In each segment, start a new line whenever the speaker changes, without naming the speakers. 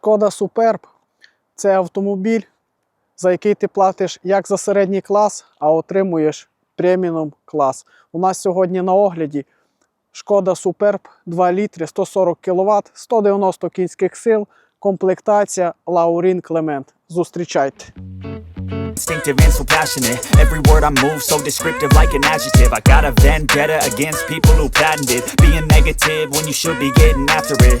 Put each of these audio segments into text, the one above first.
Шкода Суперб це автомобіль, за який ти платиш як за середній клас, а отримуєш преміум клас. У нас сьогодні на огляді Шкода Суперб 2 літри 140 кВт, 190 кінських сил, комплектація Лаурін Клемент. Зустрічайте!
Instinctive and so passionate. Every word I move so descriptive like an adjective. I got a vendetta against people who patented being negative when you should be getting after it.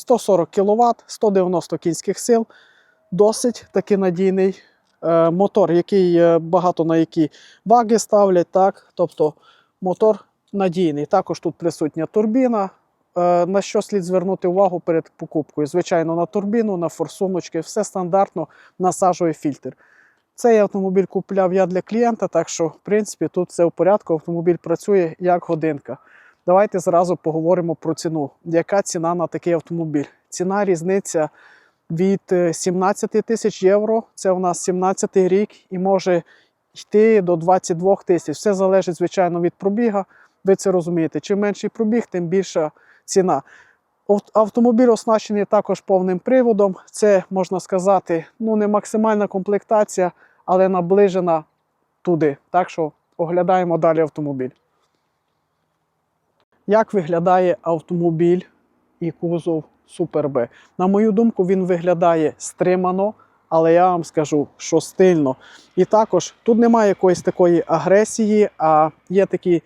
140 кВт, 190 кінських сил. Досить таки надійний е, мотор, який е, багато на які ваги ставлять. Так? Тобто мотор надійний. Також тут присутня турбіна. Е, на що слід звернути увагу перед покупкою? Звичайно, на турбіну, на форсуночки, все стандартно насаджує фільтр. Цей автомобіль купляв я для клієнта, так що, в принципі, тут все в порядку. Автомобіль працює як годинка. Давайте зразу поговоримо про ціну. Яка ціна на такий автомобіль? Ціна різниця від е, 17 тисяч євро. Це у нас 17 рік і може йти до 22 тисяч. Все залежить, звичайно, від пробіга. Ви це розумієте. Чим менший пробіг, тим більша ціна. Автомобіль оснащений також повним приводом. Це можна сказати, ну не максимальна комплектація, але наближена туди. Так що оглядаємо далі автомобіль. Як виглядає автомобіль і кузов Super? На мою думку, він виглядає стримано, але я вам скажу, що стильно. І також тут немає якоїсь такої агресії, а є такі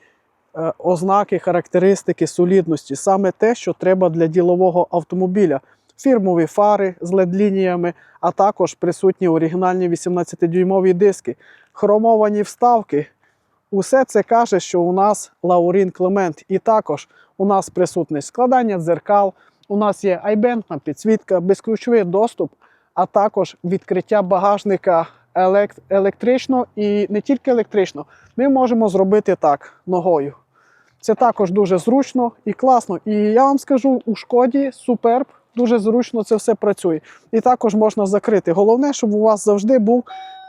е, ознаки, характеристики солідності, саме те, що треба для ділового автомобіля. Фірмові фари з LED-лініями, а також присутні оригінальні 18-дюймові диски, хромовані вставки. Усе це каже, що у нас Лаурін Клемент. І також у нас присутне складання дзеркал, у нас є айбентна підсвітка, безключовий доступ, а також відкриття багажника елект- електрично і не тільки електрично. Ми можемо зробити так ногою. Це також дуже зручно і класно. І я вам скажу, у шкоді Суперб дуже зручно це все працює. І також можна закрити. Головне, щоб у вас завжди був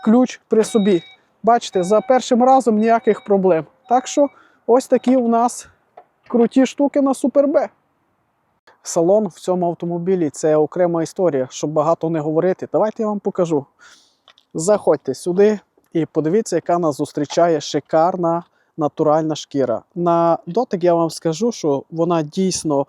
ключ при собі. Бачите, за першим разом ніяких проблем. Так що ось такі у нас круті штуки на Супер Б. Салон в цьому автомобілі це окрема історія, щоб багато не говорити. Давайте я вам покажу. Заходьте сюди і подивіться, яка нас зустрічає шикарна натуральна шкіра. На дотик я вам скажу, що вона дійсно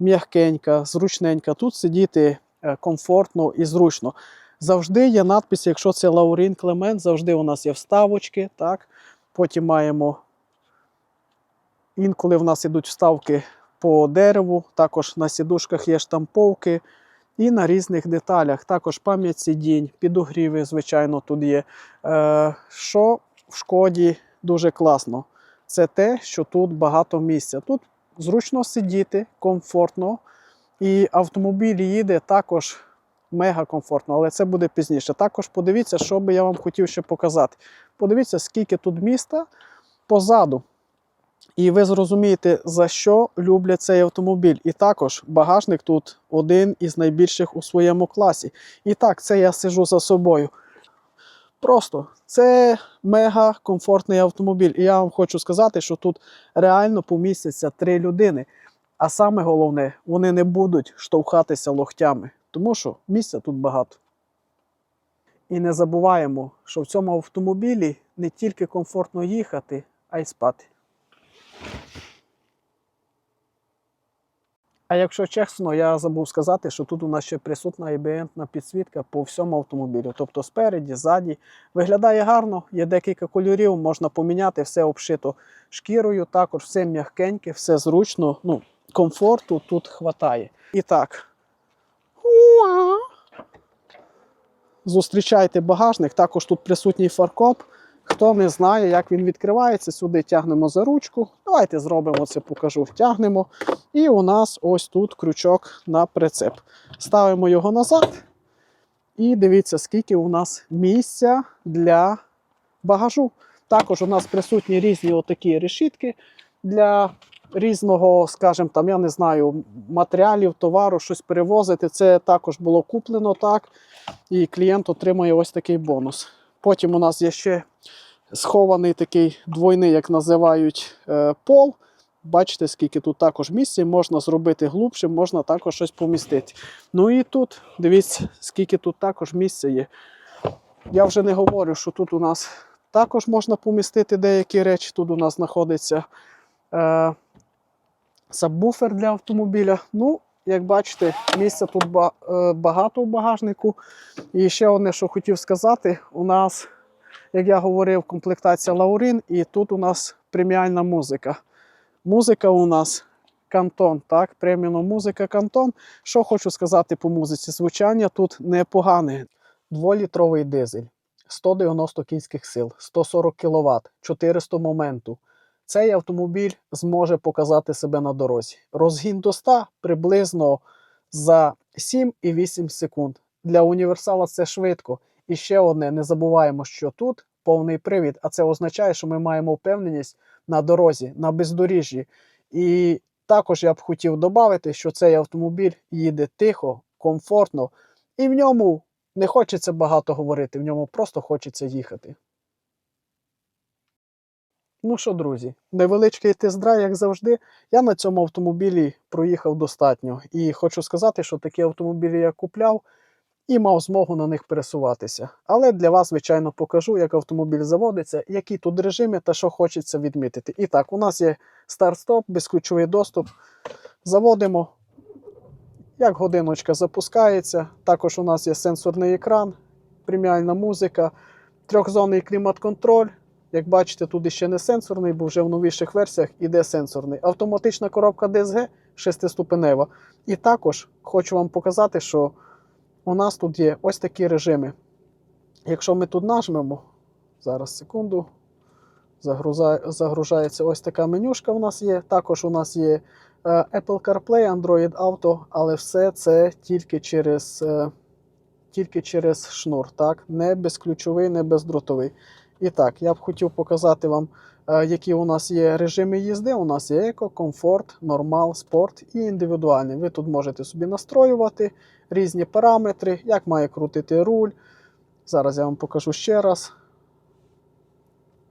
м'якенька, зручненька. Тут сидіти е, комфортно і зручно. Завжди є надпис, якщо це Лаурін Клемент, завжди у нас є вставочки. Так? Потім маємо інколи в нас ідуть вставки по дереву, також на сідушках є штамповки і на різних деталях. Також пам'ять сидінь, підогріви, звичайно, тут є. Е, що в шкоді дуже класно, це те, що тут багато місця. Тут зручно сидіти, комфортно, і автомобіль їде також мега комфортно, але це буде пізніше. Також подивіться, що би я вам хотів ще показати. Подивіться, скільки тут міста позаду. І ви зрозумієте, за що люблять цей автомобіль. І також багажник тут один із найбільших у своєму класі. І так, це я сижу за собою. Просто це мега комфортний автомобіль. І я вам хочу сказати, що тут реально помістяться три людини. А саме головне, вони не будуть штовхатися локтями, тому що місця тут багато. І не забуваємо, що в цьому автомобілі не тільки комфортно їхати, а й спати. А якщо чесно, я забув сказати, що тут у нас ще присутня ambient підсвітка по всьому автомобілю. Тобто спереді, ззаді. Виглядає гарно, є декілька кольорів, можна поміняти, все обшито шкірою, також все м'якеньке, все зручно, ну, комфорту тут хватає. І так. Зустрічайте багажник, також тут присутній фаркоп. Хто не знає, як він відкривається, сюди тягнемо за ручку. Давайте зробимо це, покажу. Тягнемо. І у нас ось тут крючок на прицеп. Ставимо його назад. І дивіться, скільки у нас місця для багажу. Також у нас присутні різні отакі решітки для різного, скажімо, там, я не знаю, матеріалів, товару, щось перевозити. Це також було куплено так. І клієнт отримує ось такий бонус. Потім у нас є ще схований такий двойний, як називають, е, пол. Бачите, скільки тут також місця, можна зробити глубше, можна також щось помістити. Ну і тут, дивіться, скільки тут також місця є. Я вже не говорю, що тут у нас також можна помістити деякі речі. Тут у нас знаходиться е, сабвуфер для автомобіля. Ну, як бачите, місця тут е, багато в багажнику. І ще одне, що хотів сказати, у нас, як я говорив, комплектація Лаурин, і тут у нас преміальна музика. Музика у нас кантон, так, преміум музика кантон. Що хочу сказати по музиці? Звучання тут непогане. Дволітровий дизель, 190 кінських сил, 140 кВт, 400 моменту. Цей автомобіль зможе показати себе на дорозі. Розгін до 100 приблизно за 7,8 секунд. Для універсала це швидко. І ще одне: не забуваємо, що тут повний привід, а це означає, що ми маємо впевненість на дорозі, на бездоріжжі. І також я б хотів додати, що цей автомобіль їде тихо, комфортно, і в ньому не хочеться багато говорити, в ньому просто хочеться їхати. Ну що, друзі, невеличкий тест-драйв, як завжди. Я на цьому автомобілі проїхав достатньо. І хочу сказати, що такі автомобілі я купляв і мав змогу на них пересуватися. Але для вас, звичайно, покажу, як автомобіль заводиться, які тут режими та що хочеться відмітити. І так, у нас є старт-стоп, безключовий доступ. Заводимо. Як годиночка запускається. Також у нас є сенсорний екран, преміальна музика, трьохзонний клімат-контроль. Як бачите, тут іще не сенсорний, бо вже в новіших версіях іде сенсорний. Автоматична коробка DSG шестиступенева. І також хочу вам показати, що у нас тут є ось такі режими. Якщо ми тут нажмемо, зараз секунду, загружається ось така менюшка у нас є. Також у нас є е, Apple CarPlay, Android Auto, але все це тільки через, е, тільки через шнур, так? не безключовий, не бездротовий. І так, я б хотів показати вам, е, які у нас є режими їзди. У нас є еко, комфорт, нормал, спорт і індивідуальний. Ви тут можете собі настроювати різні параметри, як має крутити руль. Зараз я вам покажу ще раз.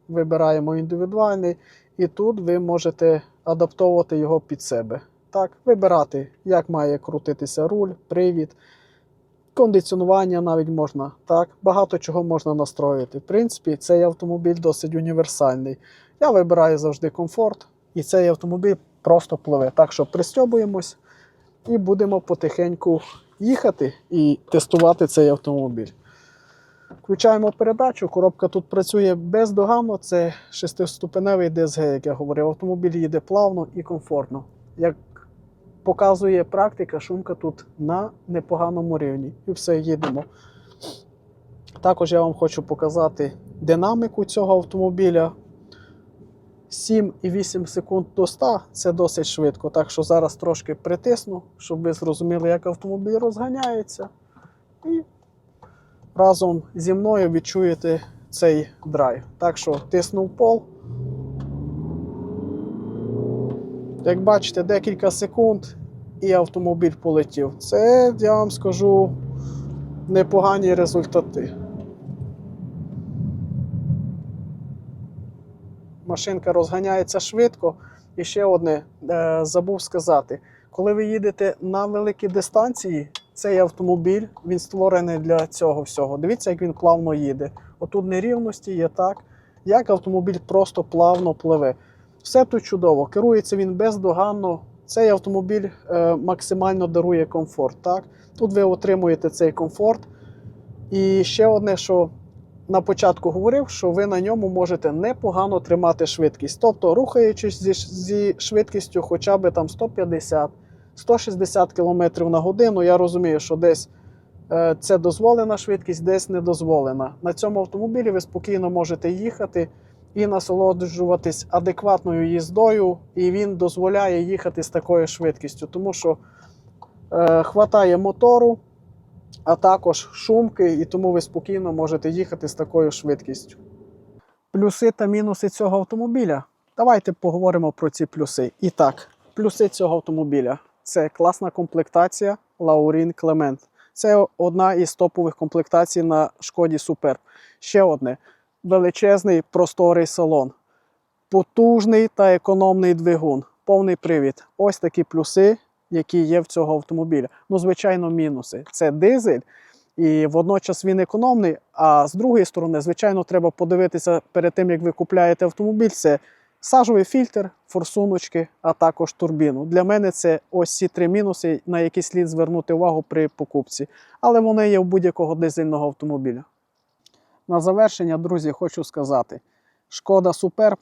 Вибираємо індивідуальний, і тут ви можете адаптовувати його під себе. Так, вибирати, як має крутитися руль, привід, кондиціонування навіть можна. Так, багато чого можна настроїти. В принципі, цей автомобіль досить універсальний. Я вибираю завжди комфорт, і цей автомобіль просто пливе. Так що пристьобуємось і будемо потихеньку їхати і тестувати цей автомобіль. Включаємо передачу, коробка тут працює бездоганно, це шестиступеневий DSG, як я говорив. Автомобіль їде плавно і комфортно. Як показує практика, шумка тут на непоганому рівні. І все, їдемо. Також я вам хочу показати динаміку цього автомобіля. 7,8 секунд до 100 це досить швидко. Так що зараз трошки притисну, щоб ви зрозуміли, як автомобіль розганяється. І разом зі мною відчуєте цей драйв. Так що тиснув пол. Як бачите, декілька секунд і автомобіль полетів. Це, я вам скажу, непогані результати. Машинка розганяється швидко. І ще одне е, забув сказати: коли ви їдете на великі дистанції, цей автомобіль він створений для цього всього. Дивіться, як він плавно їде. Отут нерівності є так, як автомобіль просто плавно пливе. Все тут чудово. Керується він бездоганно, цей автомобіль е, максимально дарує комфорт. Так? Тут ви отримуєте цей комфорт. І ще одне, що на початку говорив, що ви на ньому можете непогано тримати швидкість. Тобто, рухаючись зі, зі швидкістю хоча б там 150 160 км на годину, я розумію, що десь е, це дозволена швидкість, десь не дозволена. На цьому автомобілі ви спокійно можете їхати і насолоджуватись адекватною їздою, і він дозволяє їхати з такою швидкістю, тому що е, хватає мотору, а також шумки, і тому ви спокійно можете їхати з такою швидкістю. Плюси та мінуси цього автомобіля. Давайте поговоримо про ці плюси. І так, плюси цього автомобіля це класна комплектація Laurin Clement. Це одна із топових комплектацій на шкоді Superb. Ще одне величезний просторий салон, потужний та економний двигун, повний привід. Ось такі плюси, які є в цього автомобіля. Ну, звичайно, мінуси. Це дизель, і водночас він економний. А з другої сторони, звичайно, треба подивитися перед тим, як ви купляєте автомобіль. Це сажовий фільтр, форсуночки, а також турбіну. Для мене це ось ці три мінуси, на які слід звернути увагу при покупці. Але вони є у будь-якого дизельного автомобіля. На завершення, друзі, хочу сказати: шкода Superb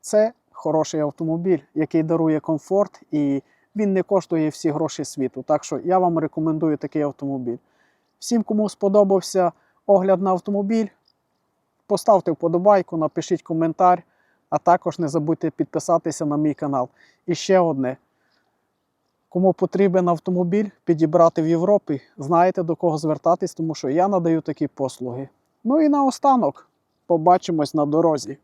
це хороший автомобіль, який дарує комфорт, і він не коштує всі гроші світу. Так що я вам рекомендую такий автомобіль. Всім, кому сподобався огляд на автомобіль, поставте вподобайку, напишіть коментар, а також не забудьте підписатися на мій канал. І ще одне. Кому потрібен автомобіль підібрати в Європі, знаєте до кого звертатись, тому що я надаю такі послуги. Ну і наостанок побачимось на дорозі.